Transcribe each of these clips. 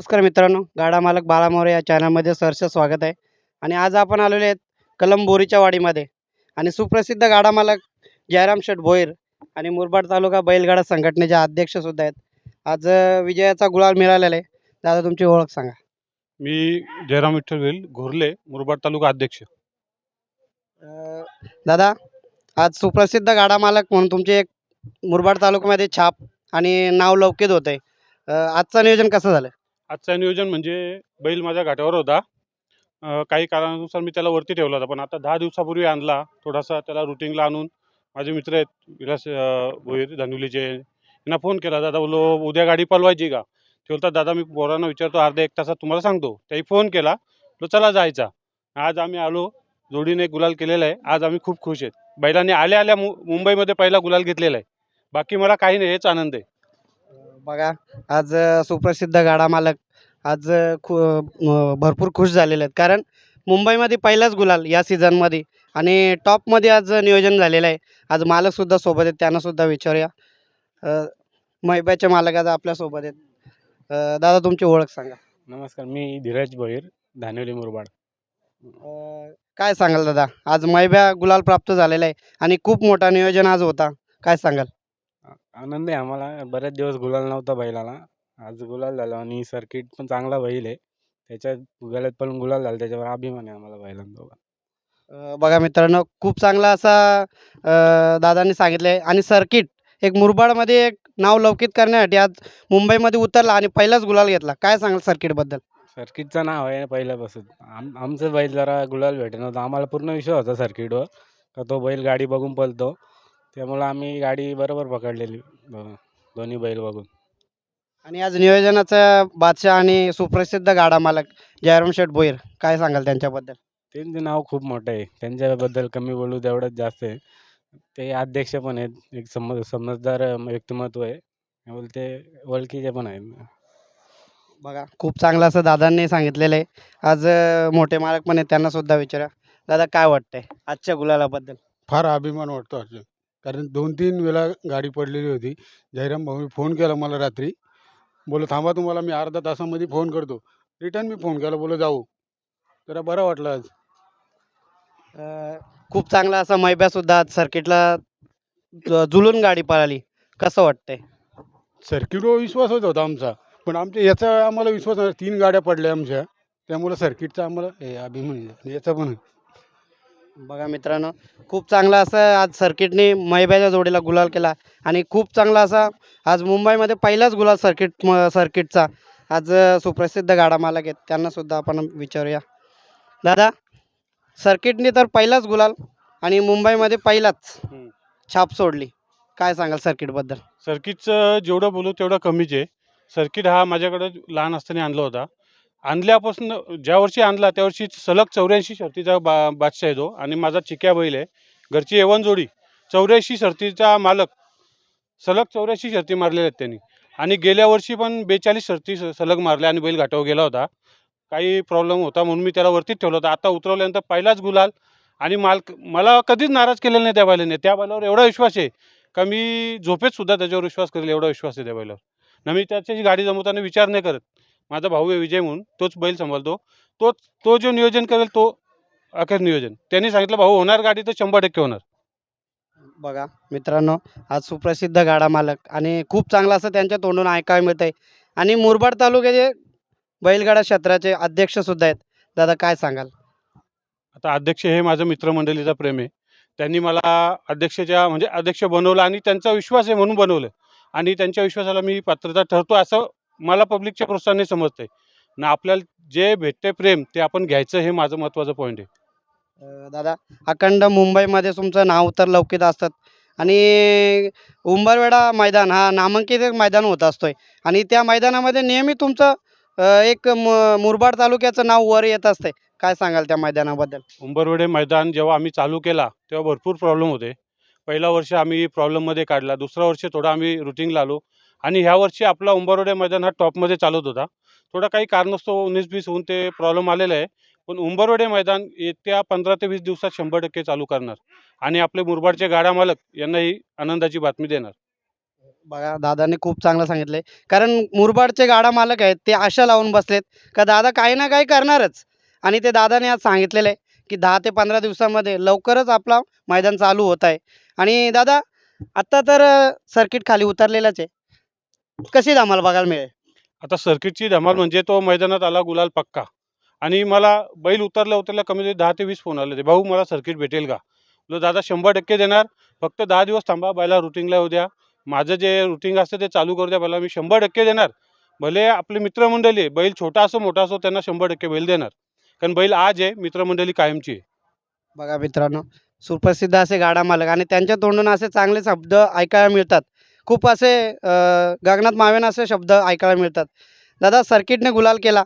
नमस्कार मित्रांनो गाडा मालक बाळा मोरे या चॅनलमध्ये सहर्ष स्वागत आहे. आणि आज आपण आलेले आहेत कलम बोरीच्या वाडीमध्ये. आणि सुप्रसिद्ध गाडा मालक जयराम शेठ भोईर आणि मुरबाड तालुका बैलगाडा संघटनेचे अध्यक्षसुद्धा आहेत. आज विजयाचा गुलाल मिळालेला आहे. दादा तुमची ओळख सांगा. मी जयराम विठ्ठल वेल घोरले मुरबाड तालुका अध्यक्ष. दादा आज सुप्रसिद्ध गाडा मालक म्हणून तुमचे एक मुरबाड तालुक्यामध्ये छाप आणि नाव लौकित होतं आहे आजचं नियोजन कसं झालं? आजचं नियोजन म्हणजे बैल माझ्या घाटावर होता. अं, काही कारणानुसार मी त्याला वरती ठेवला होता पण आता दहा दिवसापूर्वी आणला. थोडासा त्याला रुटीनला आणून माझे मित्र आहेत विलास अं, भोईर धानुलीचे यांना फोन केला. दादा बोलो उद्या गाडी पलवायची का? ते बोलतात दादा मी पोरांना विचारतो अर्धा एक तासात तुम्हाला सांगतो. त्याही फोन केला. तो चला जायचा. आज आम्ही आलो. जोडीने गुलाल केलेला आहे. आज आम्ही खूप खुश आहेत. बैलांनी आल्या आल्या मु मुंबईमध्ये पहिला गुलाल घेतलेला आहे. बाकी मला काही नाही हेच आनंद आहे. बघा आज सुप्रसिद्ध गाडा मालक आज खू भरपूर खुश झालेले आहेत. कारण मुंबईमध्ये पहिलाच गुलाल या सीझनमध्ये आणि टॉपमध्ये आज नियोजन झालेलं आहे. आज मालकसुद्धा सोबत आहेत त्यांनासुद्धा विचारूया. अ, मैब्याचे मालक आज आपल्यासोबत आहेत. दादा तुमची ओळख सांगा. नमस्कार मी धीरज भोईर धानेवली मुरबाड. काय सांगाल दादा? आज मैब्या गुलाल प्राप्त झालेला आहे आणि खूप मोठा नियोजन आज होता. काय सांगाल? आनंद आहे आम्हाला. बरेच दिवस गुलाल नव्हता बैलाला. आज गुलाल झाला आणि सर्किट पण चांगला बैल आहे. त्याच्यात गळ्यात पण गुलाल झाला. त्याच्यावर अभिमान आहे आम्हाला बैलांचा अ, बघा मित्रांनो खूप चांगला असा अ, दादांनी सांगितलं आहे आणि सर्किट एक मुरबाडमध्ये एक नाव लौकिक करण्यासाठी आज मुंबईमध्ये उतरला आणि पहिलाच गुलाल घेतला. काय सांगाल सर्किटबद्दल सर्किटचं नाव आहे पहिल्यापासून. आम आमचं बैल जरा गुलाल भेटे नव्हतं आम्हाला पूर्ण विश्वास होता सर्किटवर का तो बैल गाडी बघून पळतो. त्यामुळं आम्ही गाडी बरोबर पकडलेली दो- दोन्ही बैल बघून. आणि आज नियोजनाचा बादशाह आणि सुप्रसिद्ध गाडा मालक जयराम शेठ भोईर काय सांगाल त्यांच्याबद्दल? त्यांचं नाव खूप मोठं आहे. त्यांच्याबद्दल कमी बोलू तेवढंच जास्त आहे. ते अध्यक्ष पण आहेत. एक समज समजदार व्यक्तिमत्व आहे. त्यामुळे ते ओळखीचे पण आहेत. बघा खूप चांगलं असं दादांनी सांगितलेलं आहे. आज अ, मोठे मालक पण आहेत त्यांना सुद्धा विचारा. दादा काय वाटतंय आजच्या गुलालाबद्दल? फार अभिमान वाटतो अजून कारण दोन तीन वेळा गाडी पडलेली होती. जयराम भाऊ फोन केला मला रात्री. बोलो थांबा तुम्हाला मी अर्धा तासामध्ये फोन करतो. रिटर्न मी फोन केला बोलो जाऊ. जरा बरं वाटलं आज. अ, खूप चांगला असा मैब्यासुद्धा आज सर्किटला ज- जुळून गाडी पळाली. कसं वाटतंय? सर्किटवर विश्वासच होता आमचा. पण आमच्या याचा आम्हाला विश्वास नाही. तीन गाड्या पडल्या आमच्या. त्यामुळं सर्किटचा आम्हाला हे अभिमान आहे. याचा पण आहे. बघा मित्रांनो खूप चांगला असं आज सर्किटने मैब्याच्या जोडीला गुलाल केला आणि खूप चांगला असा आज मुंबईमध्ये पहिलाच गुलाल सर्किट म- सर्किटचा आज सुप्रसिद्ध गाडा मालक आहेत. त्यांना सुद्धा आपण विचारूया. दादा सर्किटने तर पहिलाच गुलाल आणि मुंबईमध्ये पहिलाच. छाप सोडली. काय सांगाल सर्किटबद्दल सर्किटचं जेवढं बोलू तेवढं कमीच आहे. सर्किट हा माझ्याकडं लहान असताना आणला होता. आणल्यापासून ज्या वर्षी आणला त्या वर्षी सलग चौऱ्याऐंशी शर्तीचा बा बादशाह तो आणि माझा चिक्या बैल आहे. घरची एवन जोडी चौऱ्याऐंशी शर्तीचा मालक सलग चौऱ्याऐंशी शर्ती मारलेल्या आहेत त्यांनी. आणि गेल्या वर्षी पण बेचाळीस शर्ती स- सलग मारल्या आणि बैल घाटावर गेला होता. काही प्रॉब्लेम होता म्हणून मी त्याला वरतीच ठेवला होता. आता उतरवल्यानंतर पहिलाच गुलाल आणि मालक मला कधीच नाराज केलेला नाही त्या बैलाने. त्या बैलावर एवढा विश्वास आहे का मी झोपेत सुद्धा त्याच्यावर विश्वास करेल एवढा विश्वास आहे त्या बैलावर. ना मी त्याच्याची गाडी जमवताना विचार नाही करत. माझा भाऊ आहे विजय म्हणून तोच बैल सांभाळतो. तोच तो जो नियोजन करेल तो अखेर नियोजन. त्यांनी सांगितलं भाऊ होणार गाडी तर शंभर टक्के होणार. बघा मित्रांनो आज सुप्रसिद्ध गाडा मालक आणि खूप चांगलं असं त्यांच्या तोंडून ऐकायला मिळत आहे आणि मुरबाड तालुक्याचे बैलगाडा क्षेत्राचे अध्यक्षसुद्धा आहेत. दादा काय सांगाल? आता अध्यक्ष हे माझं मित्रमंडळीचा प्रेम आहे. त्यांनी मला अध्यक्षाच्या म्हणजे अध्यक्ष बनवलं आणि त्यांचा विश्वास आहे म्हणून बनवलं. आणि त्यांच्या विश्वासाला मी पात्रता ठरतो असं मला पब्लिकच्या प्रोत्साहनाने समजतंय. ना आपल्याला जे भेटते प्रेम ते आपण घ्यायचं हे माझं महत्त्वाचं पॉईंट आहे. अ, दादा अखंड मुंबईमध्ये तुमचं नाव तर लौकिक असतात. आणि उंबरवेडा मैदान हा नामांकित एक मैदान होत असतोय. आणि त्या मैदानामध्ये नेहमी तुमचं अ, एक म मुरबाड तालुक्याचं नाव वर येत असतंय. काय सांगाल त्या मैदानाबद्दल? उंबरवडे मैदान जेव्हा आम्ही चालू केला तेव्हा भरपूर प्रॉब्लेम होते. पहिला वर्ष आम्ही प्रॉब्लेममध्ये काढला. दुसरा वर्ष थोडा आम्ही रुटीनला आलो. आणि ह्या वर्षी आपला उंबरवडे मैदान हा टॉपमध्ये चालत होता. थोडा काही कारणास्तव उन्नीस बीस होऊन ते प्रॉब्लेम आलेलं आहे. पण उंबरवडे मैदान येत्या पंधरा ते वीस दिवसात शंभर टक्के चालू करणार. आणि आपले मुरबाडचे गाडा मालक यांनाही आनंदाची बातमी देणार. बघा दादाने खूप चांगलं सांगितलंय. कारण मुरबाडचे गाडा मालक आहेत ते आशा लावून बसलेत का दादा काही ना काही करणारच. आणि ते दादाने आज सांगितलेलं आहे की दहा ते पंधरा दिवसामध्ये लवकरच आपला मैदान चालू होत आहे. आणि दादा आत्ता तर सर्किट खाली उतरलेलंच आहे. कशी आम्हाला बघायला मिळेल? आता सर्किटची धमाल म्हणजे तो मैदानात आला गुलाल पक्का. आणि मला बैल उतरल्या उतरल्या कमी दहा ते वीस फोन आले ते भाऊ मला सर्किट भेटेल का? बोललो दादा शंभर टक्के देणार. फक्त दहा दिवस थांबा बैला रुटिंगला येऊ द्या. माझं जे रुटिंग असतं ते चालू करू द्या बैला मी शंभर टक्के देणार. भले आपली मित्रमंडळी बैल छोटा असो मोठा असो त्यांना शंभर टक्के बैल देणार. कारण बैल आज आहे मित्रमंडळी कायमची आहे. बघा मित्रांनो सुप्रसिद्ध असे गाडा मालक आणि त्यांच्या तोंडून असे चांगले शब्द ऐकायला मिळतात. खूप असे गगनात मावेन असे शब्द ऐकायला मिळतात. दादा सर्किटने गुलाल केला.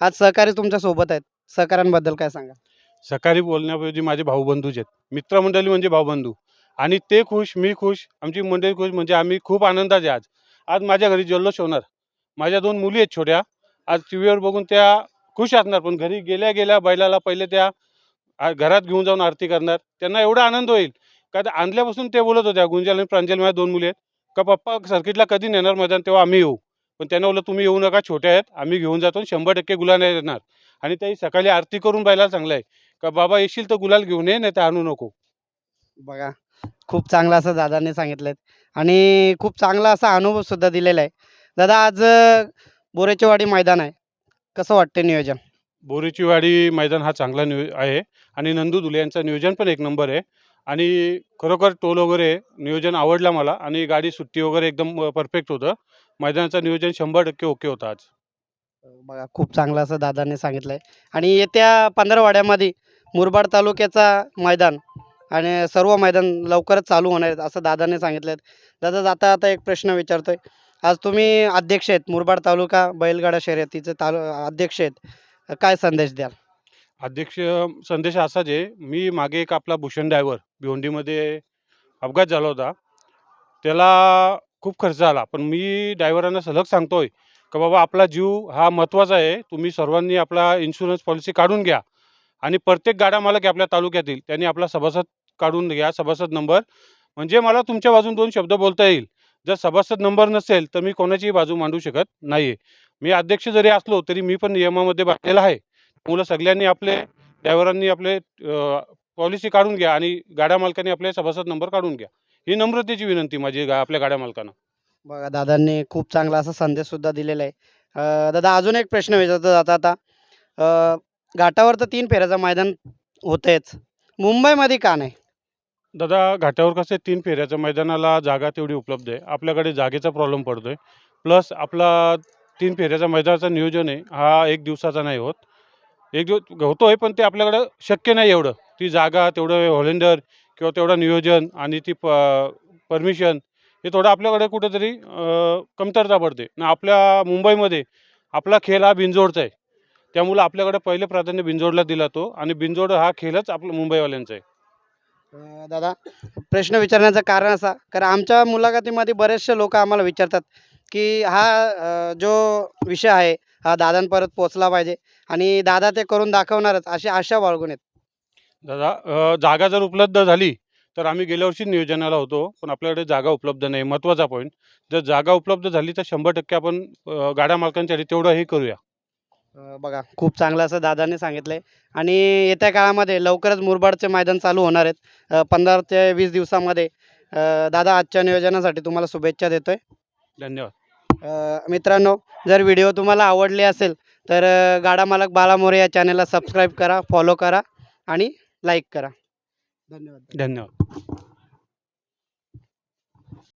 आज सहकारी तुमच्यासोबत आहेत. सहकाऱ्यांबद्दल काय सांगा सहकारी बोलण्याऐवजी माझे भाऊबंधूच आहेत. मित्रमंडळी म्हणजे भाऊबंधू. आणि ते खुश मी खुश आमची मंडळी खुश म्हणजे आम्ही खूप आनंदाचे आज. आज माझ्या घरी जल्लोष होणार. माझ्या दोन मुली आहेत छोट्या. आज टी व्हीवर बघून त्या खुश असणार. पण घरी गेल्या गेल्या बैलाला पहिले त्या घरात घेऊन जाऊन आरती करणार. त्यांना एवढा आनंद होईल. का आणल्यापासून ते बोलत होत्या गुंजल आणि प्रांजल माझ्या दोन मुली आहेत. का पप्पा सर्किटला कधी नेणार मैदान तेव्हा आम्ही येऊ. पण त्यांना बोललं तुम्ही येऊ नका छोट्या आहेत आम्ही घेऊन जातो आणि शंभर टक्के गुलाल येणार आणि त्याही सकाळी आरती करून बैलाला चांगलं आहे. का बाबा येशील तर गुलाल घेऊन ये नाही तर आणू नको. बघा खूप चांगलं असं दादाने सांगितलं आणि खूप चांगला असा अनुभव सुद्धा दिलेला आहे. दादा आज बोरेचेवाडी मैदान आहे. कसं वाटतं नियोजन? बोरीची वाडी मैदान हा चांगला नियो आहे. आणि नंदू दुले यांचं नियोजन पण एक नंबर आहे. आणि खरोखर टोल वगैरे नियोजन आवडला मला आणि गाडी सुट्टी वगैरे एकदम परफेक्ट होतं. मैदानाचं नियोजन शंभर टक्के ओके होतं आज. बघा खूप चांगलं असं दादाने सांगितलं आहे आणि येत्या पंधरवाड्यामध्ये मुरबाड तालुक्याचा मैदान आणि सर्व मैदान लवकरच चालू होणार आहेत असं दादाने सांगितलं आहे दादा जाता आता एक प्रश्न विचारतोय. आज तुम्ही अध्यक्ष आहेत. मुरबाड तालुका बैलगाडा शर्यतीचे तालु अध्यक्ष आहेत. काय संदेश द्याल? अध्यक्ष संदेश असाच आहे. मी मागे एक आपला भूषण ड्रायव्हर भिवंडीमध्ये अपघात झाला होता. त्याला खूप खर्च आला. पण मी ड्रायव्हरांना सलग सांगतोय का बाबा आपला जीव हा महत्त्वाचा आहे. तुम्ही सर्वांनी आपला इन्शुरन्स पॉलिसी काढून घ्या. आणि प्रत्येक गाडा मालक आपल्या तालुक्यातील त्यांनी आपला सभासद काढून घ्या. सभासद नंबर म्हणजे मला तुमच्या बाजून दोन शब्द बोलता येईल. जर सभासद नंबर नसेल तर मी कोणाचीही बाजू मांडू शकत नाही आहे मी अध्यक्ष जरी असलो तरी मी पण नियमामध्ये बांधलेला आहे. मुलं सगळ्यांनी आपले ड्रायव्हरांनी आपले पॉलिसी काढून घ्या आणि गाड्या मालकांनी आपले सभासद नंबर काढून घ्या. ही नम्रतेची विनंती माझी गा आपल्या गाड्या मालकांना. बघा दादांनी खूप चांगला असा संदेश सुद्धा दिलेला आहे. दादा अजून एक प्रश्न विचारतो जाता आता. घाटावर तर तीन फेऱ्याचं मैदान होतंच मुंबईमध्ये का नाही? दादा घाटावर कसं आहे? तीन फेऱ्याच्या मैदानाला जागा तेवढी उपलब्ध आहे. आपल्याकडे जागेचा प्रॉब्लेम पडतो आहे प्लस आपला तीन फेऱ्याचा मैदानाचं नियोजन आहे. हा एक दिवसाचा नाही होत. एक दिवस होतो आहे पण ते आपल्याकडं शक्य नाही एवढं. ती जागा तेवढं हॉलेंडर किंवा तेवढं नियोजन आणि ती प परमिशन हे थोडं आपल्याकडे कुठेतरी कमतरता पडते. ना आपल्या मुंबईमध्ये आपला खेळ हा बिंजोडचा आहे. त्यामुळं आपल्याकडे पहिले प्राधान्य बिंजोडला दिला तो. आणि बिंजोड हा खेळच आपला मुंबईवाल्यांचा आहे. दादा प्रश्न विचारण्याचं कारण असा कारण आमच्या मुलाखतीमध्ये बरेचसे लोक आम्हाला विचारतात की हा जो विषय आहे हा दादांपर्यंत पोचला पाहिजे आणि दादा ते करून दाखवणारच अशी आशा बाळगून आहेत दादा जागा जर उपलब्ध झाली तर आम्ही गेल्या वर्षी नियोजनाला होतो पण आपल्याकडे जागा उपलब्ध नाही महत्त्वाचा पॉईंट जर जागा उपलब्ध झाली तर शंभर टक्के आपण गाड्या मालकांसाठी तेवढं हे करूया. बघा खूप चांगलं असं दादाने सांगितलं आहे आणि येत्या काळामध्ये लवकरच मुरबाडचे मैदान चालू होणार आहेत. पंधरा ते वीस दिवसामध्ये दादा आजच्या नियोजनासाठी तुम्हाला शुभेच्छा देतोय. धन्यवाद. अ, मित्रांनो जर व्हिडिओ तुम्हाला आवडले असेल तर गाडा मालक बाला मोरे या चॅनलला सबस्क्राईब करा फॉलो करा आणि लाईक करा. धन्यवाद. धन्यवाद.